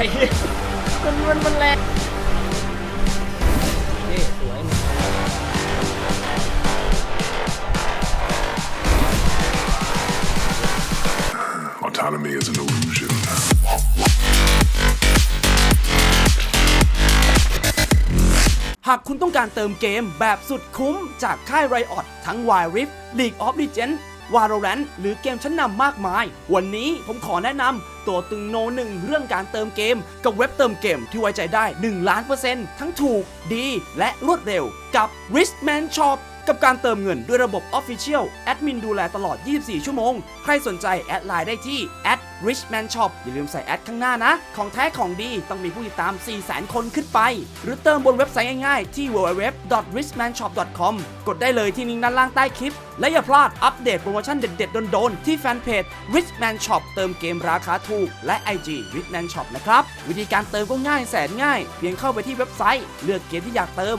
ายมันมันมันแรงนี่สวยหากคุณต้องการเติมเกมแบบสุดคุ้มจากค่าย Riot ทั้ง Wild Rift League of Legends Valorant หรือเกมชั้นนำมากมาย วันนี้ผมขอแนะนำตัวตึงโนหนึ่งเรื่องการเติมเกม กับเว็บเติมเกมที่ไว้ใจได้ 1 ล้านเปอร์เซ็นต์ทั้งถูกดีและรวดเร็วกับ r i s t m a n Shop กับการเติมเงินด้วยระบบ Official แอดมินดูแลตลอด 24 ชั่วโมง ใครสนใจแอดไลน์ได้ที่ @richman shop อย่าลืมใส่แอดข้างหน้านะ ของแท้ของดีต้องมีผู้ติดตาม 400,000 คนขึ้นไป หรือเติมบนเว็บไซต์ง่ายๆ ที่ www.richmanshop.com กดได้เลยที่ลิงก์ด้านล่างใต้คลิป และอย่าพลาดอัปเดตโปรโมชั่นเด็ดๆโดนๆที่แฟนเพจ richman shop เติมเกมราคาถูก และ IG richman shop นะครับวิธีการเติมก็ง่ายแสนง่าย เพียงเข้าไปที่เว็บไซต์ เลือกเกมที่อยากเติม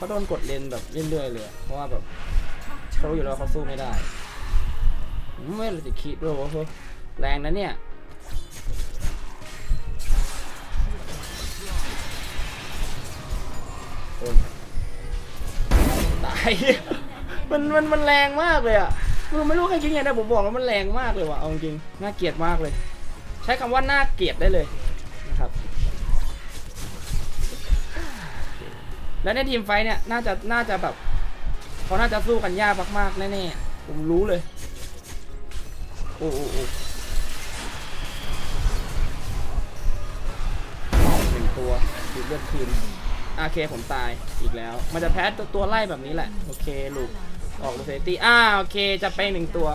เขาโดนกดเลนแบบเรื่อยๆเลยเพราะว่าแบบเขาอยู่แล้วเขาสู้ไม่ได้ไม่เลยจะคิดด้วยว่าเฮ้ยแรงนะเนี่ยโอ้ยตายมันมันมันแรงมากเลยอะคือไม่รู้ใครคิดไงนะผมบอกแล้วมันแรงมากเลยว่ะเอาจริงน่าเกลียดมากเลย ใช้คำว่าน่าเกลียดได้เลย แล้วในทีมไฟท์เนี่ยน่าจะน่าจะแบบเขาน่าจะสู้กันยากมากๆแน่ๆผมรู้เลย โอ้โอ้โอ้หนึ่งตัวดูดเลือดคืนโอเคผมตายอีกแล้ว มันจะแพ้ตัวตัวไล่แบบนี้แหละ โอเคลูกออกลูเซตี้อ่าโอเคจะไปหนึ่งตัว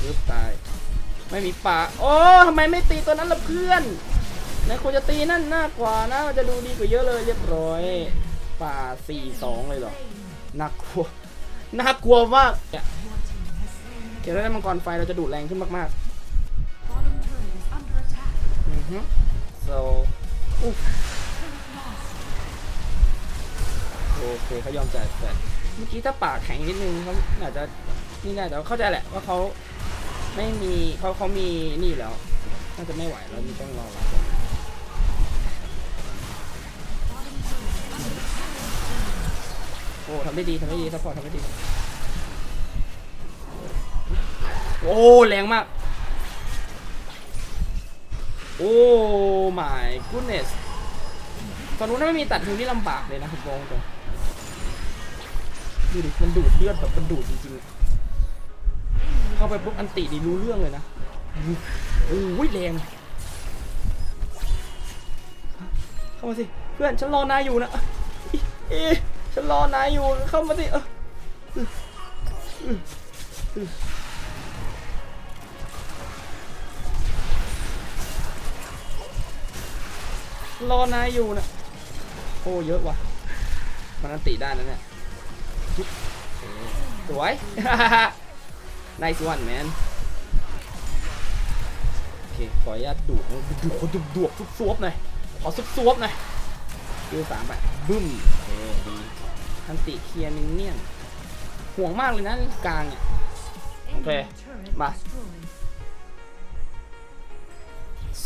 ปึ๊บตาย ไม่มีป่าโอ้ทำไมไม่ตีตัวนั้นล่ะเพื่อน นายควรจะตีนั่นหน้ากว่านะมันจะดูดีกว่าเยอะเลยเรียบร้อย ป่าสี่สองเลยเหรอน่ากลัวน่ากลัวมากเนี่ยเดี๋ยวได้มังกรไฟเราจะดูดแรงขึ้นมากๆอือฮึ so โอเคเขายอมจ่ายแฟนเมื่อกี้ถ้าปากแข็งนิดนึงเขาอาจจะนี่ได้แต่ว่าเข้าใจแหละว่าเขาไม่มีเขาเขามีนี่แล้ว น่าจะไม่ไหวแล้วนี่ต้องรอำได้ดีทำได้ดีซัพพอร์ตทำได้ดีโอ้แรงมาก โอ้ my goodness ตอนนู้นถ้าไม่มีตัดฮิวนี่ลำบากเลยนะผมบอกตรงดูดิมันดูดเลือดแบบมันดูดจริงๆ เข้าไปปุ๊บอันติดีรู้เรื่องเลยนะโอ้ยแรง เข้ามาสิ เพื่อนฉันรอนายอยู่นะอิอิ ฉันรอนายอยู่เข้ามาสิเออรอนายอยู่นะโอ้เยอะว่ะมันอันติได้นะเนี่ยสวย nice one man โอเค ขออนุญาตดูดดูขอดูดวบซุบซวบหน่อย ขอซุบซวบหน่อย ดูสามไปบึ้มโอเคดีอันติเคลียร์มินเนี่ยนห่วงมากเลยนะกลางเนี่ย Enemy Okay. turret Bye. destroyed.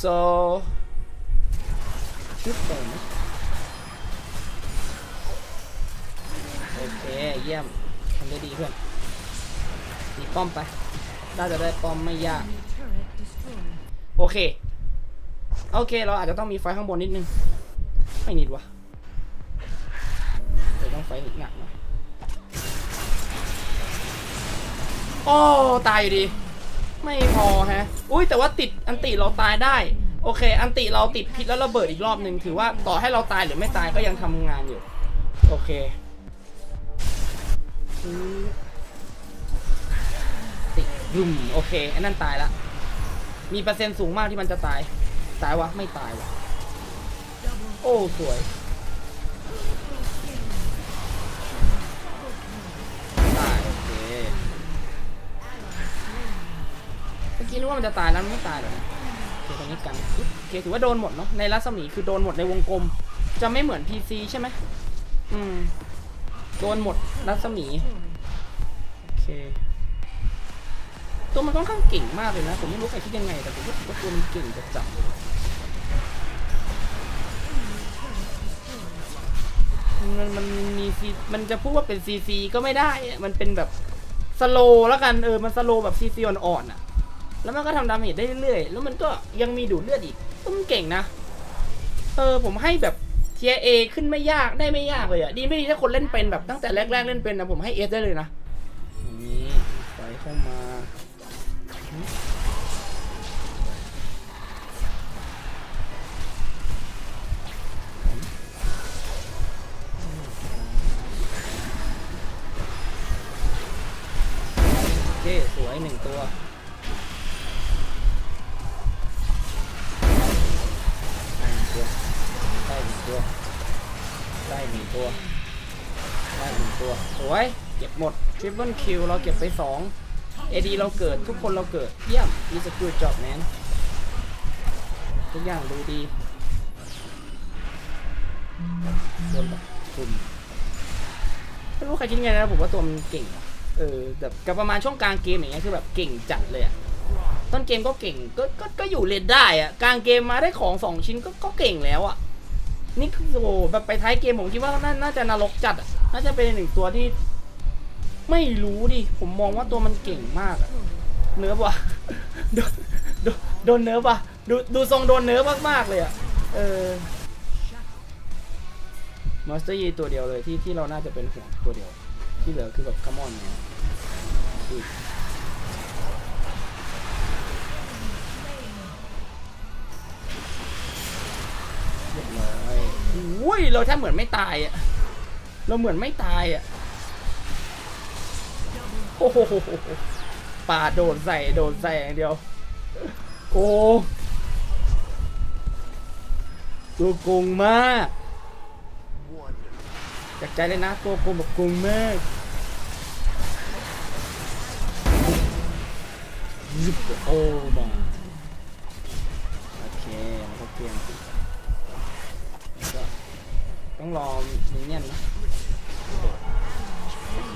so ชุดเต็มนะโอเค เยี่ยมทำได้ดีเพื่อนตีป้อมไป น่าจะได้ป้อมไม่ยาก Enemy turret destroyed. โอเค โอเค เราอาจจะต้องมีไฟข้างบนนิดนึง ไม่นิดวะเดี๋ยวต้องไฟหนักหน่อยโอ้ ตายอยู่ดี ไม่พอฮะ อุ้ยแต่ว่าติดอันติเราตายได้ โอเค อันติเราติดพิษแล้วระเบิดอีกรอบหนึ่งถือว่าต่อให้เราตายหรือไม่ตายก็ยังทำงานอยู่ โอเคติดรุมโอเคไอ้นั่นตายละมีเปอร์เซ็นต์สูงมากที่มันจะตายตายวะไม่ตายวะ โอ้สวยตายโอเคเมื่อกี้นึกว่ามันจะตายแล้วมันไม่ตายหรอกนะโอเคตรงนี้กันโอเคถือว่าโดนหมดเนาะในรัศมีคือโดนหมดในวงกลม จะไม่เหมือน PC ใช่ไหมอืมโดนหมดรัศมีโอเคตัวมันค่อนข้างเก่งมากเลยนะ ผมไม่รู้ใครคิดยังไง แต่ผมว่าตัวมันเก่งจัดจับเลย มันมันมีซีมันจะพูดว่าเป็นซีซีก็ไม่ได้ มันเป็นแบบสโลแล้วกันเออมันสโลแบบซีซีอ่อนๆอะ แล้วมันก็ทำดาเมจได้เรื่อยๆ แล้วมันก็ยังมีดูดเลือดอีกก็มันเก่งนะ เออผมให้แบบเทียเอขึ้นไม่ยากได้ไม่ยากเลยอะ ดีไม่ดีถ้าคนเล่นเป็นแบบตั้งแต่แรกๆเล่นเป็นนะผมให้เอสได้เลยนะอย่างนี้ไปเข้ามา หนึ่งตัว ได้หนึ่งตัว ได้หนึ่งตัว ได้หนึ่งตัว ได้หนึ่งตัวสวยเก็บหมดทริปเปิลคิวเราเก็บไปสองเอดีเราเกิดทุกคนเราเกิด เยี่ยม is a good job man ทุกอย่างดูดีโดนแบบคุมไม่รู้ใครคิดไงนะผมว่าตัวมันเก่งอะ เออแบบกับประมาณช่วงกลางเกมอย่างเงี้ยคือแบบเก่งจัดเลยอะต้นเกมก็เก่งก็ก็ก็อยู่เลนได้อะกลางเกมมาได้ของสองชิ้นก็ก็เก่งแล้วอะนี่คือโอ้โหแบบไปท้ายเกมผมคิดว่าน่าน่าจะนรกจัดอะน่าจะเป็นหนึ่งตัวที่ ไม่รู้ดิผมมองว่าตัวมันเก่งมากอะเนื้อว่ะโดนโดนโดนเนื้อว่ะดูดูทรงโดนเนื้อมากๆเลยอะเออมาสเตอร์ยีตัวเดียวเลยที่ที่เราน่าจะเป็นห่วงตัวเดียว ที่เหลือคือแบบคัมอนไงคื อเรียบร้อยอุ้ยเราแทบเหมือนไม่ตายอะเราเหมือนไม่ตายอะโอ้โหป่าโดดใส่โดดใส่อย่างเดียวโกงตัวโกงมากจากใจเลยนะตัวโกงแบบโกงมาก ยิบโอ้มาโอเคมันก็เตรียมสิแล้วก็ต้องรอมินเนี่ยนนะ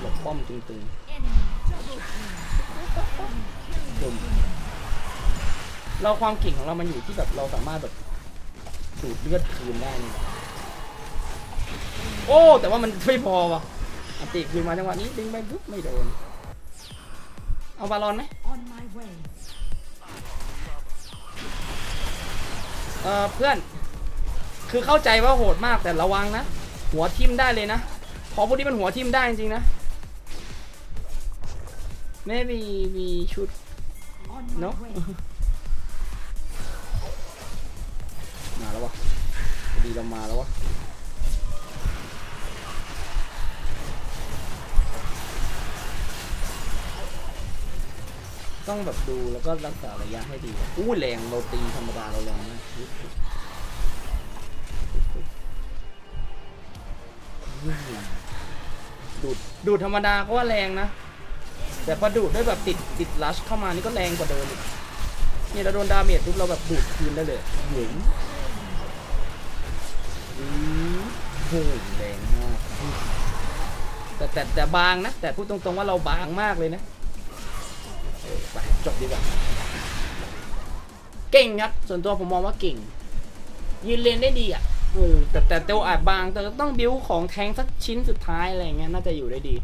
หลบป้อมตึงๆดุมเราความเก่งของเรามันอยู่ที่แบบเราสามารถแบบดูดเลือดคืนได้นี่โอ้ แต่ว่ามันไม่พอว่ะอติคืนมาจังหวะนี้ดึงไปปุ๊บไม่โดน เอาบาลอนไหม เออเพื่อน คือเข้าใจว่าโหดมากแต่ระวังนะ หัวทิ่มได้เลยนะเพอพวกนี้มันหัวทิ่มได้จริงๆนะ maybe we should On my no way. มาแล้ววะดีเรามาแล้ววะ ต้องแบบดูแล้วก็รักษาระยะให้ดีอู้แรงเราตีธรรมดาเราแรงมากดูดดูดธรรมดาก็ว่าแรงนะ แต่พอดูดด้วยแบบติดติดลัชเข้ามานี่ก็แรงกว่าเดิมอีกเนี่ยเราโดนดาเมจปุ๊บเราแบบดูดคืนได้เลยหยิงอืมโหแรงมากแต่แต่แต่บางนะ แต่พูดตรงๆว่าเราบางมากเลยนะ ไปจบดีกว่า เก่งครับ ส่วนตัวผมมองว่าเก่ง ยืนเลนได้ดีอะเออแต่แต่เตวอาจบางแต่ต้องบิวของแทงสักชิ้นสุดท้ายอะไรอย่างเงี้ยน่าจะอยู่ได้ดี